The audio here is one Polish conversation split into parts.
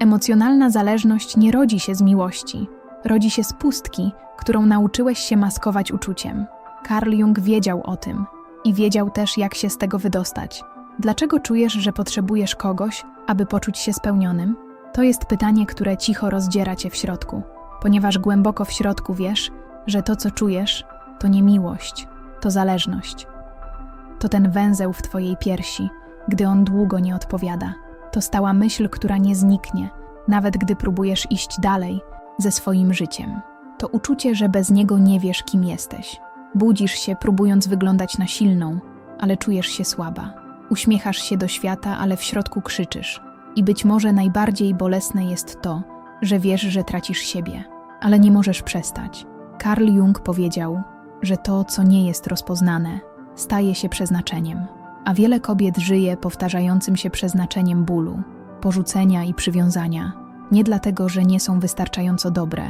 Emocjonalna zależność nie rodzi się z miłości, rodzi się z pustki, którą nauczyłeś się maskować uczuciem. Carl Jung wiedział o tym i wiedział też, jak się z tego wydostać. Dlaczego czujesz, że potrzebujesz kogoś, aby poczuć się spełnionym? To jest pytanie, które cicho rozdziera cię w środku, ponieważ głęboko w środku wiesz, że to, co czujesz, to nie miłość, to zależność. To ten węzeł w twojej piersi, gdy on długo nie odpowiada. To stała myśl, która nie zniknie, nawet gdy próbujesz iść dalej ze swoim życiem. To uczucie, że bez niego nie wiesz, kim jesteś. Budzisz się, próbując wyglądać na silną, ale czujesz się słaba. Uśmiechasz się do świata, ale w środku krzyczysz. I być może najbardziej bolesne jest to, że wiesz, że tracisz siebie, ale nie możesz przestać. Carl Jung powiedział, że to, co nie jest rozpoznane, staje się przeznaczeniem, a wiele kobiet żyje powtarzającym się przeznaczeniem bólu, porzucenia i przywiązania, nie dlatego, że nie są wystarczająco dobre,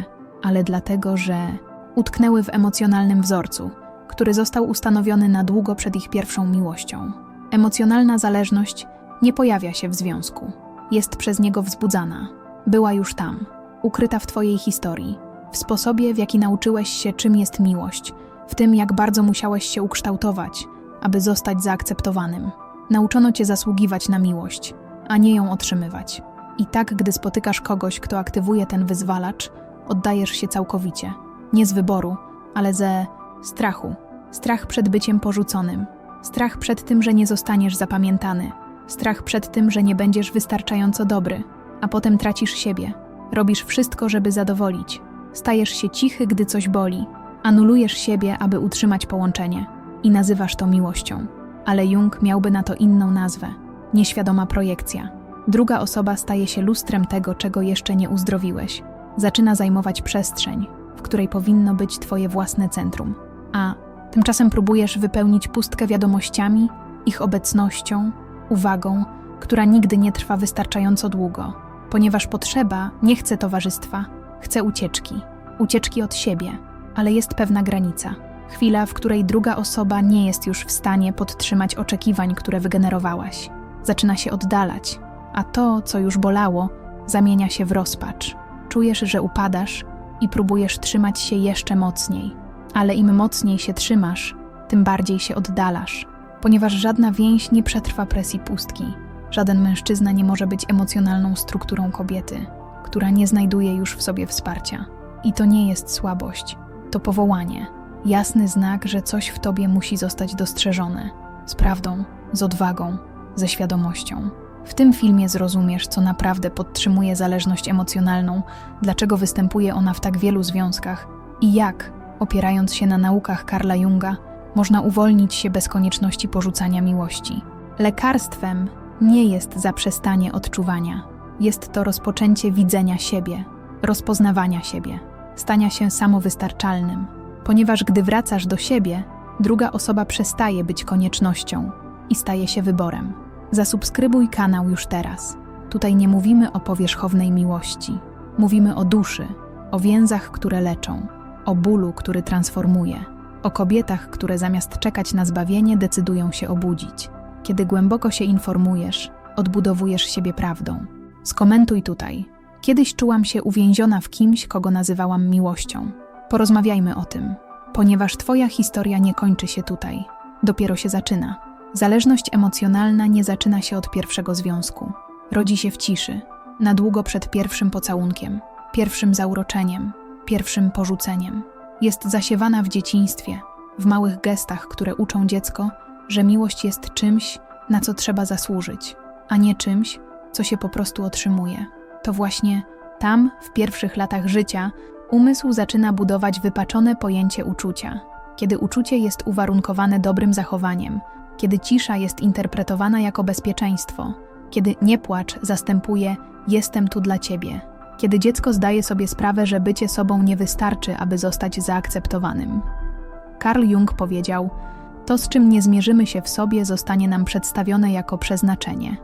ale dlatego, że utknęły w emocjonalnym wzorcu, który został ustanowiony na długo przed ich pierwszą miłością. Emocjonalna zależność nie pojawia się w związku, jest przez niego wzbudzana, była już tam, ukryta w Twojej historii, w sposobie, w jaki nauczyłeś się, czym jest miłość, w tym, jak bardzo musiałeś się ukształtować, aby zostać zaakceptowanym. Nauczono Cię zasługiwać na miłość, a nie ją otrzymywać. I tak, gdy spotykasz kogoś, kto aktywuje ten wyzwalacz, oddajesz się całkowicie. Nie z wyboru, ale ze strachu. Strach przed byciem porzuconym. Strach przed tym, że nie zostaniesz zapamiętany. Strach przed tym, że nie będziesz wystarczająco dobry, a potem tracisz siebie. Robisz wszystko, żeby zadowolić. Stajesz się cichy, gdy coś boli. Anulujesz siebie, aby utrzymać połączenie. I nazywasz to miłością. Ale Jung miałby na to inną nazwę. Nieświadoma projekcja. Druga osoba staje się lustrem tego, czego jeszcze nie uzdrowiłeś. Zaczyna zajmować przestrzeń, w której powinno być Twoje własne centrum. A tymczasem próbujesz wypełnić pustkę wiadomościami, ich obecnością, uwagą, która nigdy nie trwa wystarczająco długo, ponieważ potrzeba nie chce towarzystwa, chce ucieczki. Ucieczki od siebie, ale jest pewna granica. Chwila, w której druga osoba nie jest już w stanie podtrzymać oczekiwań, które wygenerowałaś. Zaczyna się oddalać, a to, co już bolało, zamienia się w rozpacz. Czujesz, że upadasz i próbujesz trzymać się jeszcze mocniej, ale im mocniej się trzymasz, tym bardziej się oddalasz, ponieważ żadna więź nie przetrwa presji pustki. Żaden mężczyzna nie może być emocjonalną strukturą kobiety, która nie znajduje już w sobie wsparcia. I to nie jest słabość, to powołanie, jasny znak, że coś w tobie musi zostać dostrzeżone z prawdą, z odwagą, ze świadomością. W tym filmie zrozumiesz, co naprawdę podtrzymuje zależność emocjonalną, dlaczego występuje ona w tak wielu związkach i jak, opierając się na naukach Karla Junga, można uwolnić się bez konieczności porzucania miłości. Lekarstwem nie jest zaprzestanie odczuwania, jest to rozpoczęcie widzenia siebie, rozpoznawania siebie, stania się samowystarczalnym, ponieważ gdy wracasz do siebie, druga osoba przestaje być koniecznością i staje się wyborem. Zasubskrybuj kanał już teraz. Tutaj nie mówimy o powierzchownej miłości. Mówimy o duszy, o więzach, które leczą, o bólu, który transformuje, o kobietach, które zamiast czekać na zbawienie decydują się obudzić. Kiedy głęboko się informujesz, odbudowujesz siebie prawdą. Skomentuj tutaj. Kiedyś czułam się uwięziona w kimś, kogo nazywałam miłością. Porozmawiajmy o tym, ponieważ Twoja historia nie kończy się tutaj, dopiero się zaczyna. Zależność emocjonalna nie zaczyna się od pierwszego związku. Rodzi się w ciszy, na długo przed pierwszym pocałunkiem, pierwszym zauroczeniem, pierwszym porzuceniem. Jest zasiewana w dzieciństwie, w małych gestach, które uczą dziecko, że miłość jest czymś, na co trzeba zasłużyć, a nie czymś, co się po prostu otrzymuje. To właśnie tam, w pierwszych latach życia, umysł zaczyna budować wypaczone pojęcie uczucia. Kiedy uczucie jest uwarunkowane dobrym zachowaniem, kiedy cisza jest interpretowana jako bezpieczeństwo, kiedy niepłacz zastępuje jestem tu dla ciebie, kiedy dziecko zdaje sobie sprawę, że bycie sobą nie wystarczy, aby zostać zaakceptowanym. Carl Jung powiedział: To, z czym nie zmierzymy się w sobie, zostanie nam przedstawione jako przeznaczenie.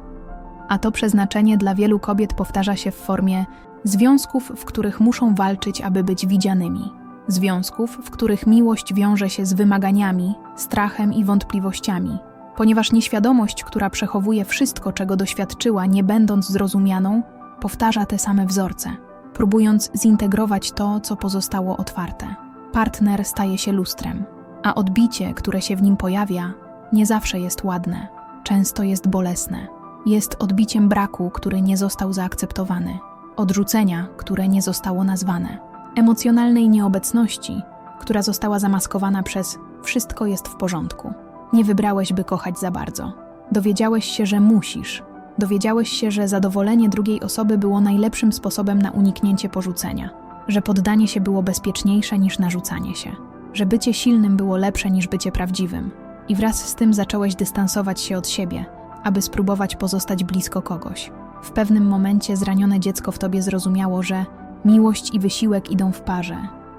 A to przeznaczenie dla wielu kobiet powtarza się w formie związków, w których muszą walczyć, aby być widzianymi związków, w których miłość wiąże się z wymaganiami, strachem i wątpliwościami, ponieważ nieświadomość, która przechowuje wszystko, czego doświadczyła, nie będąc zrozumianą, powtarza te same wzorce, próbując zintegrować to, co pozostało otwarte. Partner staje się lustrem, a odbicie, które się w nim pojawia, nie zawsze jest ładne, często jest bolesne. Jest odbiciem braku, który nie został zaakceptowany, odrzucenia, które nie zostało nazwane, emocjonalnej nieobecności, która została zamaskowana przez wszystko jest w porządku. Nie wybrałeś, by kochać za bardzo. Dowiedziałeś się, że musisz. Dowiedziałeś się, że zadowolenie drugiej osoby było najlepszym sposobem na uniknięcie porzucenia, że poddanie się było bezpieczniejsze niż narzucanie się, że bycie silnym było lepsze niż bycie prawdziwym. I wraz z tym zacząłeś dystansować się od siebie, aby spróbować pozostać blisko kogoś. W pewnym momencie zranione dziecko w tobie zrozumiało, że miłość i wysiłek idą w parze,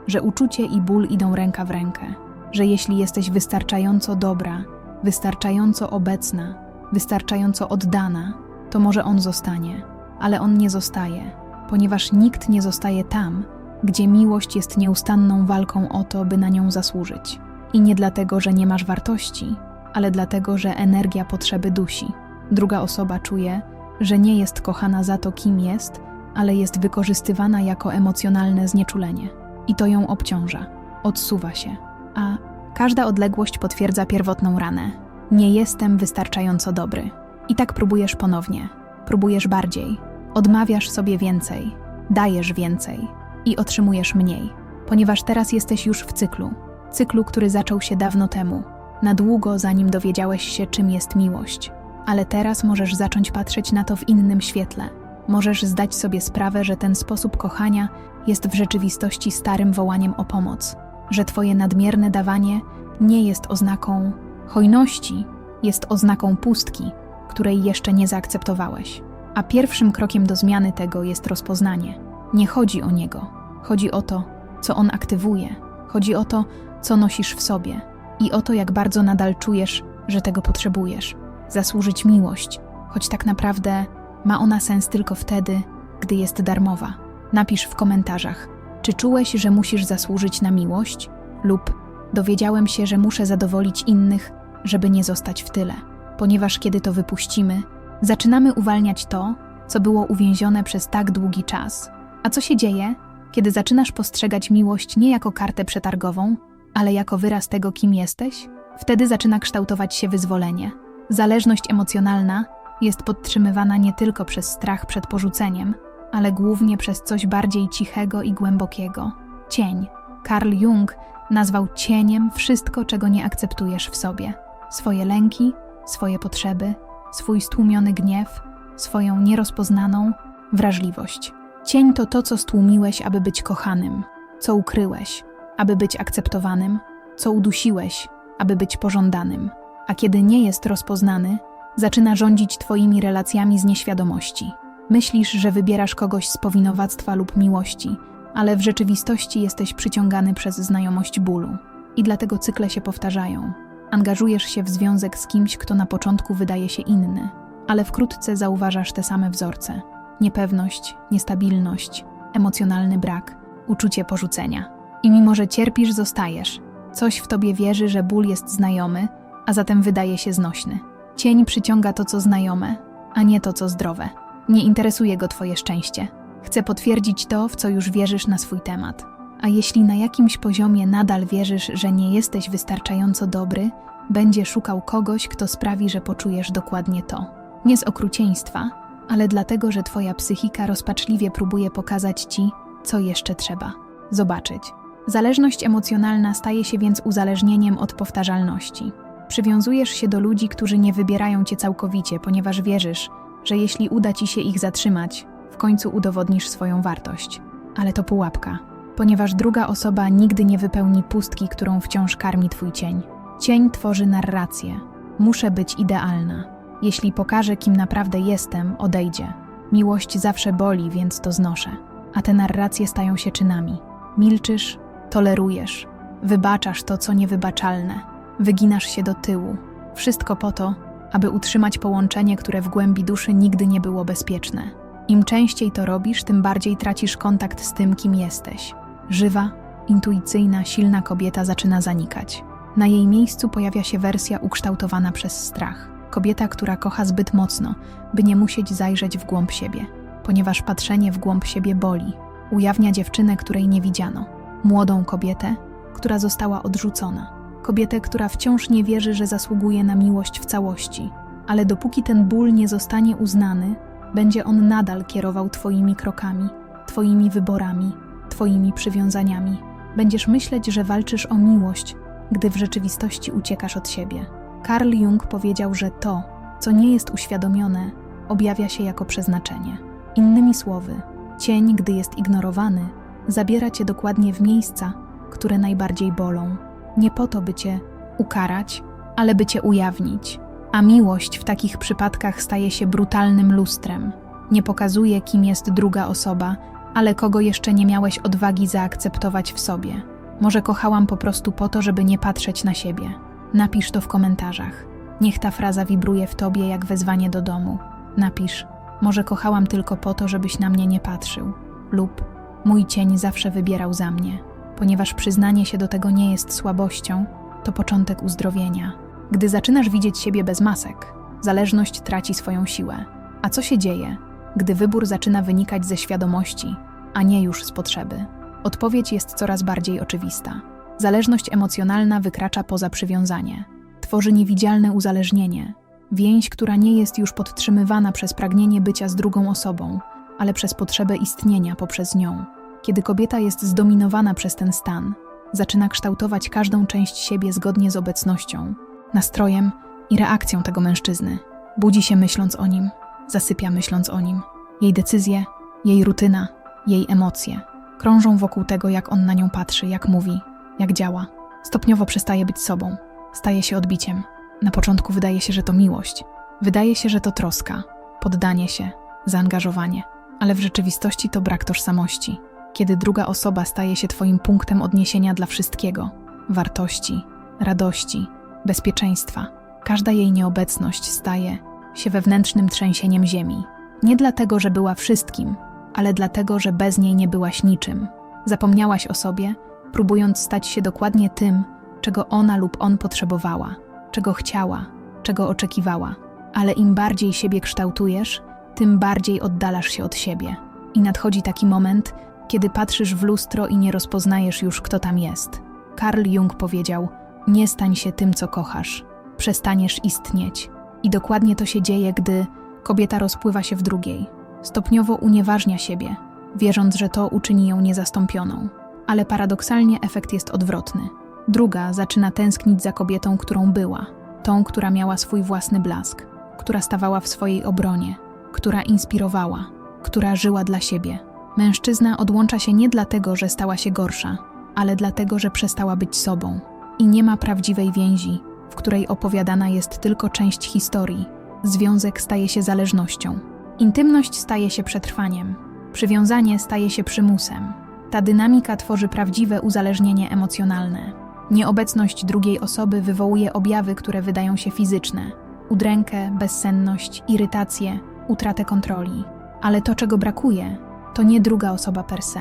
że uczucie i ból idą ręka w rękę, że jeśli jesteś wystarczająco dobra, wystarczająco obecna, wystarczająco oddana, to może on zostanie, ale on nie zostaje, ponieważ nikt nie zostaje tam, gdzie miłość jest nieustanną walką o to, by na nią zasłużyć. I nie dlatego, że nie masz wartości, ale dlatego, że energia potrzeby dusi. Druga osoba czuje, że nie jest kochana za to, kim jest, ale jest wykorzystywana jako emocjonalne znieczulenie. I to ją obciąża, odsuwa się. A każda odległość potwierdza pierwotną ranę. Nie jestem wystarczająco dobry. I tak próbujesz ponownie. Próbujesz bardziej. Odmawiasz sobie więcej. Dajesz więcej. I otrzymujesz mniej. Ponieważ teraz jesteś już w cyklu. Cyklu, który zaczął się dawno temu. Na długo, zanim dowiedziałeś się, czym jest miłość. Ale teraz możesz zacząć patrzeć na to w innym świetle. Możesz zdać sobie sprawę, że ten sposób kochania jest w rzeczywistości starym wołaniem o pomoc, że Twoje nadmierne dawanie nie jest oznaką hojności, jest oznaką pustki, której jeszcze nie zaakceptowałeś. A pierwszym krokiem do zmiany tego jest rozpoznanie. Nie chodzi o niego, chodzi o to, co on aktywuje, chodzi o to, co nosisz w sobie i o to, jak bardzo nadal czujesz, że tego potrzebujesz. Zasłużyć miłość, choć tak naprawdę ma ona sens tylko wtedy, gdy jest darmowa. Napisz w komentarzach, czy czułeś, że musisz zasłużyć na miłość, lub dowiedziałem się, że muszę zadowolić innych, żeby nie zostać w tyle, ponieważ kiedy to wypuścimy, zaczynamy uwalniać to, co było uwięzione przez tak długi czas. A co się dzieje, kiedy zaczynasz postrzegać miłość nie jako kartę przetargową, ale jako wyraz tego, kim jesteś? Wtedy zaczyna kształtować się wyzwolenie. Zależność emocjonalna jest podtrzymywana nie tylko przez strach przed porzuceniem, ale głównie przez coś bardziej cichego i głębokiego cień. Carl Jung nazwał cieniem wszystko, czego nie akceptujesz w sobie: swoje lęki, swoje potrzeby, swój stłumiony gniew, swoją nierozpoznaną wrażliwość. Cień to to, co stłumiłeś, aby być kochanym, co ukryłeś, aby być akceptowanym, co udusiłeś, aby być pożądanym. A kiedy nie jest rozpoznany, zaczyna rządzić Twoimi relacjami z nieświadomości. Myślisz, że wybierasz kogoś z powinowactwa lub miłości, ale w rzeczywistości jesteś przyciągany przez znajomość bólu. I dlatego cykle się powtarzają. Angażujesz się w związek z kimś, kto na początku wydaje się inny, ale wkrótce zauważasz te same wzorce: niepewność, niestabilność, emocjonalny brak, uczucie porzucenia. I mimo, że cierpisz, zostajesz. Coś w tobie wierzy, że ból jest znajomy, a zatem wydaje się znośny. Cień przyciąga to, co znajome, a nie to, co zdrowe. Nie interesuje go Twoje szczęście. Chce potwierdzić to, w co już wierzysz na swój temat. A jeśli na jakimś poziomie nadal wierzysz, że nie jesteś wystarczająco dobry, będzie szukał kogoś, kto sprawi, że poczujesz dokładnie to. Nie z okrucieństwa, ale dlatego, że Twoja psychika rozpaczliwie próbuje pokazać Ci, co jeszcze trzeba zobaczyć. Zależność emocjonalna staje się więc uzależnieniem od powtarzalności. Przywiązujesz się do ludzi, którzy nie wybierają cię całkowicie, ponieważ wierzysz, że jeśli uda ci się ich zatrzymać, w końcu udowodnisz swoją wartość. Ale to pułapka, ponieważ druga osoba nigdy nie wypełni pustki, którą wciąż karmi twój cień. Cień tworzy narrację. Muszę być idealna. Jeśli pokażę, kim naprawdę jestem, odejdzie. Miłość zawsze boli, więc to znoszę. A te narracje stają się czynami. Milczysz, tolerujesz, wybaczasz to, co niewybaczalne, wyginasz się do tyłu. Wszystko po to, aby utrzymać połączenie, które w głębi duszy nigdy nie było bezpieczne. Im częściej to robisz, tym bardziej tracisz kontakt z tym, kim jesteś. Żywa, intuicyjna, silna kobieta zaczyna zanikać. Na jej miejscu pojawia się wersja ukształtowana przez strach. Kobieta, która kocha zbyt mocno, by nie musieć zajrzeć w głąb siebie. ponieważ patrzenie w głąb siebie boli. Ujawnia dziewczynę, której nie widziano, młodą kobietę, która została odrzucona, kobietę, która wciąż nie wierzy, że zasługuje na miłość w całości, ale dopóki ten ból nie zostanie uznany, będzie on nadal kierował Twoimi krokami, Twoimi wyborami, Twoimi przywiązaniami. Będziesz myśleć, że walczysz o miłość, gdy w rzeczywistości uciekasz od siebie. Carl Jung powiedział, że to, co nie jest uświadomione, objawia się jako przeznaczenie. Innymi słowy, cień, gdy jest ignorowany, zabiera cię dokładnie w miejsca, które najbardziej bolą. Nie po to, by cię ukarać, ale by cię ujawnić. A miłość w takich przypadkach staje się brutalnym lustrem. Nie pokazuje, kim jest druga osoba, ale kogo jeszcze nie miałeś odwagi zaakceptować w sobie. Może kochałam po prostu po to, żeby nie patrzeć na siebie. Napisz to w komentarzach. Niech ta fraza wibruje w tobie jak wezwanie do domu. Napisz: Może kochałam tylko po to, żebyś na mnie nie patrzył. Lub mój cień zawsze wybierał za mnie. Ponieważ przyznanie się do tego nie jest słabością, to początek uzdrowienia. Gdy zaczynasz widzieć siebie bez masek, zależność traci swoją siłę. A co się dzieje, gdy wybór zaczyna wynikać ze świadomości, a nie już z potrzeby? Odpowiedź jest coraz bardziej oczywista. Zależność emocjonalna wykracza poza przywiązanie. Tworzy niewidzialne uzależnienie, więź, która nie jest już podtrzymywana przez pragnienie bycia z drugą osobą, ale przez potrzebę istnienia poprzez nią. Kiedy kobieta jest zdominowana przez ten stan, zaczyna kształtować każdą część siebie zgodnie z obecnością, nastrojem i reakcją tego mężczyzny. Budzi się myśląc o nim, zasypia myśląc o nim. Jej decyzje, jej rutyna, jej emocje krążą wokół tego, jak on na nią patrzy, jak mówi, jak działa. Stopniowo przestaje być sobą, staje się odbiciem. Na początku wydaje się, że to miłość, wydaje się, że to troska, poddanie się, zaangażowanie, ale w rzeczywistości to brak tożsamości. Kiedy druga osoba staje się Twoim punktem odniesienia dla wszystkiego wartości, radości, bezpieczeństwa, każda jej nieobecność staje się wewnętrznym trzęsieniem ziemi. Nie dlatego, że była wszystkim, ale dlatego, że bez niej nie byłaś niczym. Zapomniałaś o sobie, próbując stać się dokładnie tym, czego ona lub on potrzebowała, czego chciała, czego oczekiwała. Ale im bardziej siebie kształtujesz, tym bardziej oddalasz się od siebie. I nadchodzi taki moment, kiedy patrzysz w lustro i nie rozpoznajesz już, kto tam jest. Carl Jung powiedział: Nie stań się tym, co kochasz, przestaniesz istnieć. I dokładnie to się dzieje, gdy kobieta rozpływa się w drugiej. Stopniowo unieważnia siebie, wierząc, że to uczyni ją niezastąpioną. Ale paradoksalnie efekt jest odwrotny. Druga zaczyna tęsknić za kobietą, którą była, tą, która miała swój własny blask, która stawała w swojej obronie, która inspirowała, która żyła dla siebie. Mężczyzna odłącza się nie dlatego, że stała się gorsza, ale dlatego, że przestała być sobą. I nie ma prawdziwej więzi, w której opowiadana jest tylko część historii. Związek staje się zależnością. Intymność staje się przetrwaniem. Przywiązanie staje się przymusem. Ta dynamika tworzy prawdziwe uzależnienie emocjonalne. Nieobecność drugiej osoby wywołuje objawy, które wydają się fizyczne: udrękę, bezsenność, irytację, utratę kontroli. Ale to, czego brakuje, to nie druga osoba per se.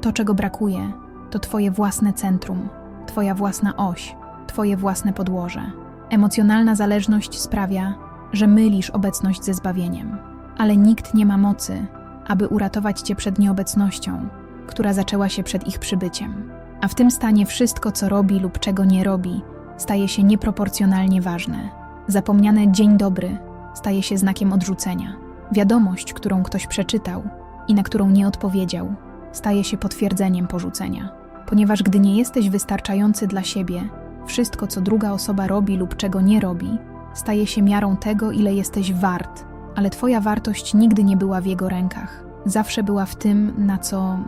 To, czego brakuje, to Twoje własne centrum, Twoja własna oś, Twoje własne podłoże. Emocjonalna zależność sprawia, że mylisz obecność ze zbawieniem, ale nikt nie ma mocy, aby uratować Cię przed nieobecnością, która zaczęła się przed ich przybyciem. A w tym stanie wszystko, co robi lub czego nie robi, staje się nieproporcjonalnie ważne. Zapomniane dzień dobry staje się znakiem odrzucenia. Wiadomość, którą ktoś przeczytał i na którą nie odpowiedział, staje się potwierdzeniem porzucenia. Ponieważ gdy nie jesteś wystarczający dla siebie, wszystko, co druga osoba robi lub czego nie robi, staje się miarą tego, ile jesteś wart, ale Twoja wartość nigdy nie była w jego rękach. Zawsze była w tym, na co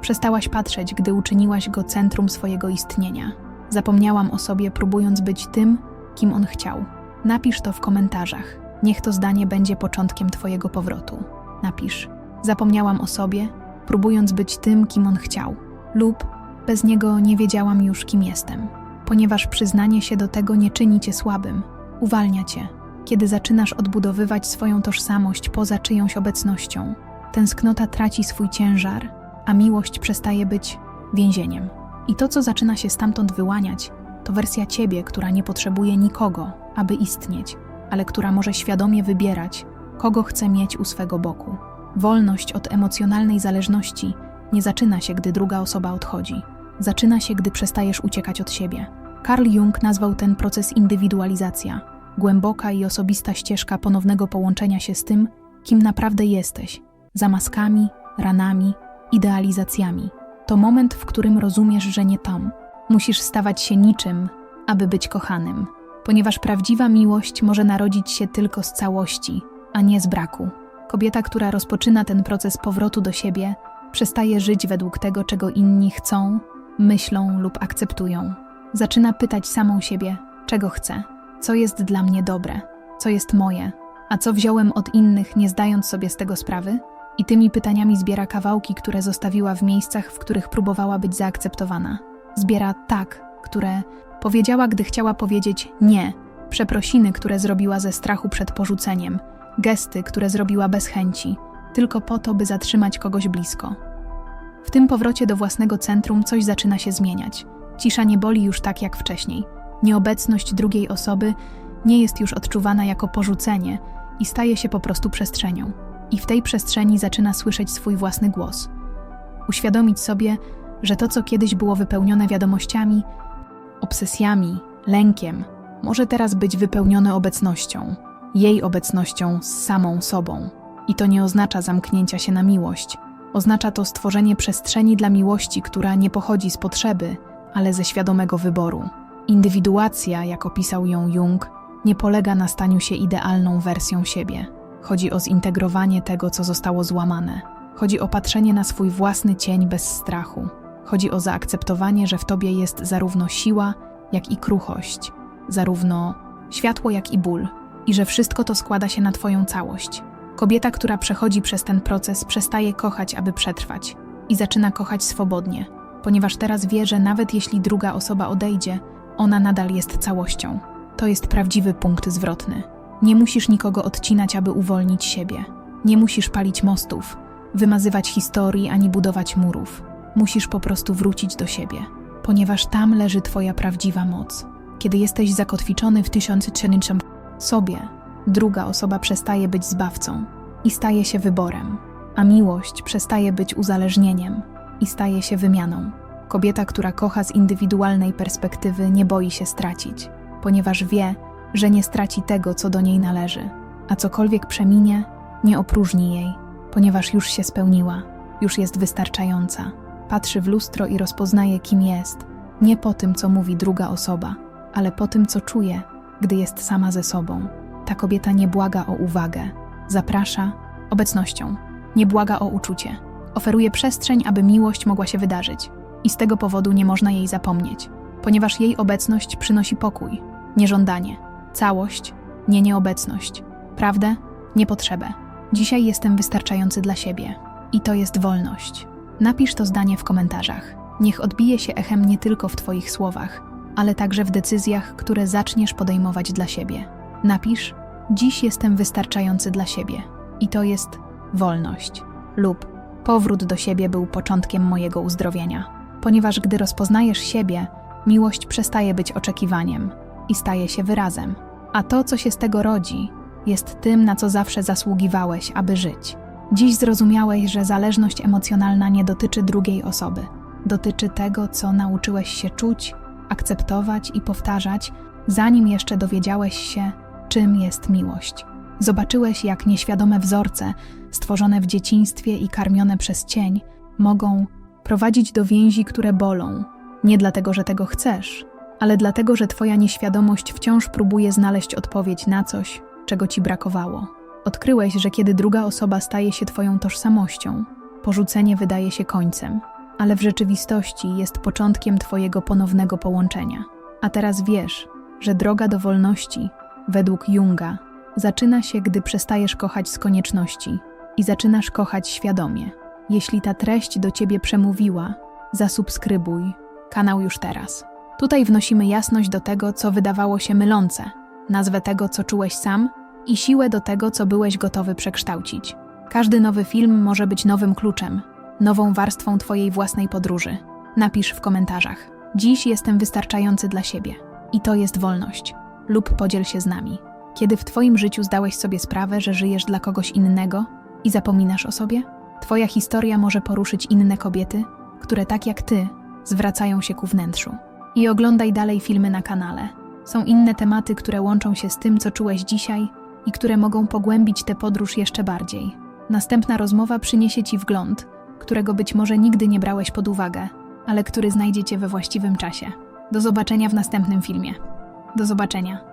przestałaś patrzeć, gdy uczyniłaś go centrum swojego istnienia. Zapomniałam o sobie, próbując być tym, kim on chciał. Napisz to w komentarzach. Niech to zdanie będzie początkiem Twojego powrotu. Napisz: Zapomniałam o sobie, próbując być tym, kim on chciał. Lub bez niego nie wiedziałam już, kim jestem. Ponieważ przyznanie się do tego nie czyni cię słabym, uwalnia cię. Kiedy zaczynasz odbudowywać swoją tożsamość poza czyjąś obecnością, tęsknota traci swój ciężar, a miłość przestaje być więzieniem. I to, co zaczyna się stamtąd wyłaniać, to wersja ciebie, która nie potrzebuje nikogo, aby istnieć, ale która może świadomie wybierać, kogo chce mieć u swego boku. Wolność od emocjonalnej zależności nie zaczyna się, gdy druga osoba odchodzi. Zaczyna się, gdy przestajesz uciekać od siebie. Carl Jung nazwał ten proces indywidualizacja głęboka i osobista ścieżka ponownego połączenia się z tym, kim naprawdę jesteś za maskami, ranami, idealizacjami. To moment, w którym rozumiesz, że nie tam. Musisz stawać się niczym, aby być kochanym, ponieważ prawdziwa miłość może narodzić się tylko z całości, a nie z braku. Kobieta, która rozpoczyna ten proces powrotu do siebie, przestaje żyć według tego, czego inni chcą, myślą lub akceptują. Zaczyna pytać samą siebie, czego chce, co jest dla mnie dobre, co jest moje, a co wziąłem od innych, nie zdając sobie z tego sprawy? I tymi pytaniami zbiera kawałki, które zostawiła w miejscach, w których próbowała być zaakceptowana. Zbiera tak, które powiedziała, gdy chciała powiedzieć nie, przeprosiny, które zrobiła ze strachu przed porzuceniem, gesty, które zrobiła bez chęci, tylko po to, by zatrzymać kogoś blisko. W tym powrocie do własnego centrum coś zaczyna się zmieniać. Cisza nie boli już tak jak wcześniej. Nieobecność drugiej osoby nie jest już odczuwana jako porzucenie i staje się po prostu przestrzenią. I w tej przestrzeni zaczyna słyszeć swój własny głos. Uświadomić sobie, że to, co kiedyś było wypełnione wiadomościami, obsesjami, lękiem, może teraz być wypełnione obecnością, jej obecnością z samą sobą. I to nie oznacza zamknięcia się na miłość. Oznacza to stworzenie przestrzeni dla miłości, która nie pochodzi z potrzeby, ale ze świadomego wyboru. Indywiduacja, jak opisał ją Jung, nie polega na staniu się idealną wersją siebie. Chodzi o zintegrowanie tego, co zostało złamane. Chodzi o patrzenie na swój własny cień bez strachu. Chodzi o zaakceptowanie, że w tobie jest zarówno siła, jak i kruchość, zarówno światło, jak i ból, i że wszystko to składa się na twoją całość. Kobieta, która przechodzi przez ten proces, przestaje kochać, aby przetrwać, i zaczyna kochać swobodnie, ponieważ teraz wie, że nawet jeśli druga osoba odejdzie, ona nadal jest całością. To jest prawdziwy punkt zwrotny. Nie musisz nikogo odcinać, aby uwolnić siebie. Nie musisz palić mostów, wymazywać historii ani budować murów. Musisz po prostu wrócić do siebie, ponieważ tam leży Twoja prawdziwa moc. Kiedy jesteś zakotwiczony w tysiącczynniczym sobie, druga osoba przestaje być zbawcą i staje się wyborem, a miłość przestaje być uzależnieniem i staje się wymianą. Kobieta, która kocha z indywidualnej perspektywy, nie boi się stracić, ponieważ wie, że nie straci tego, co do niej należy, a cokolwiek przeminie, nie opróżni jej, ponieważ już się spełniła, już jest wystarczająca. Patrzy w lustro i rozpoznaje, kim jest, nie po tym, co mówi druga osoba, ale po tym, co czuje, gdy jest sama ze sobą. Ta kobieta nie błaga o uwagę, zaprasza obecnością, nie błaga o uczucie. Oferuje przestrzeń, aby miłość mogła się wydarzyć, i z tego powodu nie można jej zapomnieć, ponieważ jej obecność przynosi pokój, nie żądanie, całość, nie nieobecność, prawdę, nie potrzebę. Dzisiaj jestem wystarczający dla siebie i to jest wolność. Napisz to zdanie w komentarzach. Niech odbije się echem nie tylko w Twoich słowach, ale także w decyzjach, które zaczniesz podejmować dla siebie. Napisz: Dziś jestem wystarczający dla siebie i to jest wolność lub powrót do siebie był początkiem mojego uzdrowienia. Ponieważ gdy rozpoznajesz siebie, miłość przestaje być oczekiwaniem i staje się wyrazem. A to, co się z tego rodzi, jest tym, na co zawsze zasługiwałeś, aby żyć. Dziś zrozumiałeś, że zależność emocjonalna nie dotyczy drugiej osoby. Dotyczy tego, co nauczyłeś się czuć, akceptować i powtarzać, zanim jeszcze dowiedziałeś się, czym jest miłość. Zobaczyłeś, jak nieświadome wzorce, stworzone w dzieciństwie i karmione przez cień, mogą prowadzić do więzi, które bolą. Nie dlatego, że tego chcesz, ale dlatego, że Twoja nieświadomość wciąż próbuje znaleźć odpowiedź na coś, czego Ci brakowało. Odkryłeś, że kiedy druga osoba staje się Twoją tożsamością, porzucenie wydaje się końcem, ale w rzeczywistości jest początkiem Twojego ponownego połączenia. A teraz wiesz, że droga do wolności, według Junga, zaczyna się, gdy przestajesz kochać z konieczności i zaczynasz kochać świadomie. Jeśli ta treść do Ciebie przemówiła, zasubskrybuj kanał już teraz. Tutaj wnosimy jasność do tego, co wydawało się mylące, nazwę tego, co czułeś sam i siłę do tego, co byłeś gotowy przekształcić. Każdy nowy film może być nowym kluczem, nową warstwą Twojej własnej podróży. Napisz w komentarzach. Dziś jestem wystarczający dla siebie. I to jest wolność. Lub podziel się z nami. Kiedy w Twoim życiu zdałeś sobie sprawę, że żyjesz dla kogoś innego, i zapominasz o sobie? Twoja historia może poruszyć inne kobiety, które tak jak ty zwracają się ku wnętrzu. I oglądaj dalej filmy na kanale. Są inne tematy, które łączą się z tym, co czułeś dzisiaj i które mogą pogłębić tę podróż jeszcze bardziej. Następna rozmowa przyniesie ci wgląd, którego być może nigdy nie brałeś pod uwagę, ale który znajdziecie we właściwym czasie. Do zobaczenia w następnym filmie. Do zobaczenia.